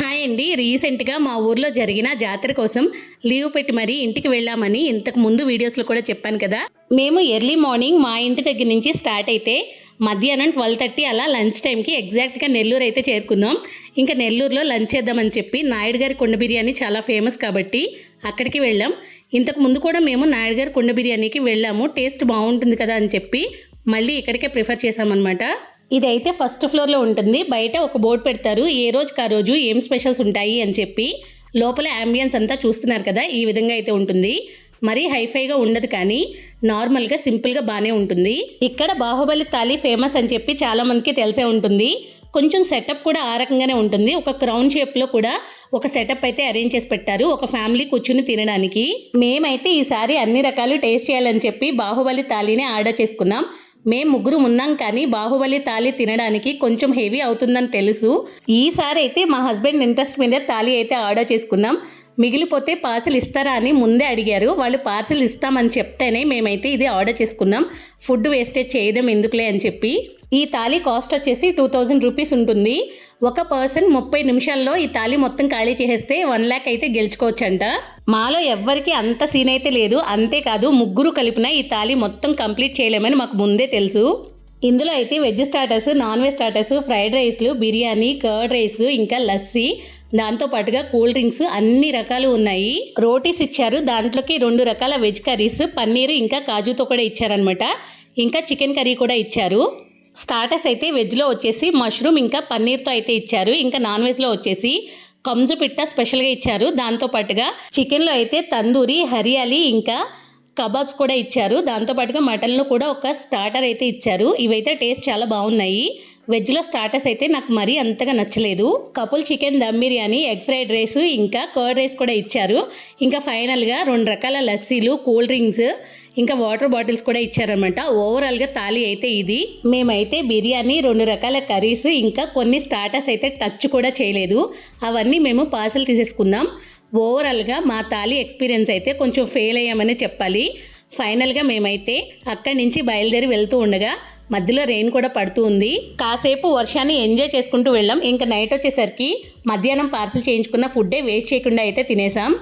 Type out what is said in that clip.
Hi అండి రీసెంట్గా మా ఊర్లో జరిగిన జాతర కోసం లీవ్ పెట్టి మరీ ఇంటికి వెళ్ళామని ఇంతకు ముందు వీడియోస్లో కూడా చెప్పాను కదా. మేము ఎర్లీ మార్నింగ్ మా ఇంటి దగ్గర నుంచి స్టార్ట్ అయితే మధ్యాహ్నం ట్వెల్వ్ థర్టీ అలా లంచ్ టైంకి ఎగ్జాక్ట్గా నెల్లూరు అయితే చేరుకున్నాం. ఇంకా నెల్లూరులో లంచ్ చేద్దామని చెప్పి నాయుడు గారి కుండ బిర్యానీ చాలా ఫేమస్ కాబట్టి అక్కడికి వెళ్ళాం. ఇంతకు ముందు కూడా మేము నాయుడు గారి కుండ బిర్యానీకి వెళ్ళాము. టేస్ట్ బాగుంటుంది కదా అని చెప్పి మళ్ళీ ఇక్కడికే ప్రిఫర్ చేసామన్నమాట ఇదైతే ఫస్ట్ ఫ్లోర్లో ఉంటుంది. బయట ఒక బోర్డు పెడతారు. ఏ రోజుకి ఆ రోజు ఏం స్పెషల్స్ ఉంటాయి అని చెప్పి లోపల అంబియన్స్ అంతా చూస్తున్నారు కదా ఈ విధంగా అయితే ఉంటుంది. మరీ హైఫైగా ఉండదు కానీ నార్మల్గా సింపుల్గా బాగానే ఉంటుంది. ఇక్కడ బాహుబలి తాలి ఫేమస్ అని చెప్పి చాలామందికి తెలిసే ఉంటుంది. కొంచెం సెటప్ కూడా ఆ రకంగానే ఉంటుంది. ఒక క్రౌన్ షేప్లో కూడా ఒక సెటప్ అయితే అరేంజ్ చేసి పెట్టారు. ఒక ఫ్యామిలీ కూర్చుని తినడానికి. మేమైతే ఈసారి అన్ని రకాలు టేస్ట్ చేయాలని చెప్పి బాహుబలి తాలిని ఆర్డర్ చేసుకున్నాం. మేము ముగ్గురు ఉన్నాం కానీ బాహుబలి తాలి తినడానికి కొంచెం హెవీ అవుతుందని తెలుసు. ఈసారి అయితే మా హస్బెండ్ ఇంట్రెస్ట్ మీద తాలి అయితే ఆర్డర్ చేసుకున్నాం. మిగిలిపోతే పార్సిల్ ఇస్తారా అని ముందే అడిగారు. వాళ్ళు పార్సిల్ ఇస్తామని చెప్తేనే మేమైతే ఇది ఆర్డర్ చేసుకున్నాం. ఫుడ్ వేస్టేజ్ చేయడం ఎందుకులే అని చెప్పి. ఈ తాళి కాస్ట్ వచ్చేసి టూ థౌజండ్ రూపీస్ ఉంటుంది. ఒక పర్సన్ ముప్పై నిమిషాల్లో ఈ తాళి మొత్తం ఖాళీ చేసేస్తే వన్ ల్యాక్ అయితే గెలుచుకోవచ్చంట. మాలో ఎవ్వరికి అంత సీన్ అయితే లేదు. అంతేకాదు ముగ్గురు కలిపిన ఈ తాళి మొత్తం కంప్లీట్ చేయలేమని మాకు ముందే తెలుసు. ఇందులో అయితే veg starters non veg starters fried రైస్లు biryani curd rice ఇంకా లస్సీ దాంతో పాటుగా కూల్ డ్రింక్స్ అన్ని రకాలు ఉన్నాయి. రోటీస్ ఇచ్చారు. దాంట్లోకి రెండు రకాల వెజ్ కర్రీస్ పన్నీరు ఇంకా కాజుతో కూడా ఇచ్చారనమాట ఇంకా చికెన్ కర్రీ కూడా ఇచ్చారు. స్టార్టర్స్ అయితే వెజ్లో వచ్చేసి మష్రూమ్ ఇంకా పన్నీర్తో అయితే ఇచ్చారు. ఇంకా నాన్ వెజ్లో వచ్చేసి కంజు పిట్ట స్పెషల్గా ఇచ్చారు. దాంతోపాటుగా చికెన్లో అయితే తందూరి హరియాలి ఇంకా కబాబ్స్ కూడా ఇచ్చారు. దాంతో పాటుగా మటన్లో కూడా ఒక స్టార్టర్ అయితే ఇచ్చారు. ఇవైతే టేస్ట్ చాలా బాగున్నాయి. వెజ్లో స్టార్టర్స్ అయితే నాకు మరీ అంతగా నచ్చలేదు. Couple chicken dum biryani egg fried rice ఇంకా కర్డ్ రైస్ కూడా ఇచ్చారు. ఇంకా ఫైనల్గా రెండు రకాల లస్సీలు కూల్ డ్రింక్స్ ఇంకా వాటర్ బాటిల్స్ కూడా ఇచ్చారనమాట ఓవరాల్గా తాళి అయితే ఇది. మేమైతే బిర్యానీ రెండు రకాల కర్రీస్ ఇంకా కొన్ని స్టార్టర్స్ అయితే టచ్ కూడా చేయలేదు. అవన్నీ మేము పార్సల్ తీసేసుకున్నాం. ఓవరాల్గా మా తాళి ఎక్స్పీరియన్స్ అయితే కొంచెం ఫెయిల్ అయ్యామని చెప్పాలి. ఫైనల్గా మేమైతే అక్కడి నుంచి బయలుదేరి వెళ్తూ ఉండగా మధ్యలో రెయిన్ కూడా పడుతూ ఉంది. కాసేపు వర్షాన్ని ఎంజాయ్ చేసుకుంటూ వెళ్ళాం. ఇంకా నైట్ వచ్చేసరికి మధ్యాహ్నం పార్సిల్ చేయించుకున్న ఫుడ్డే వేస్ట్ చేయకుండా అయితే తినేసాం.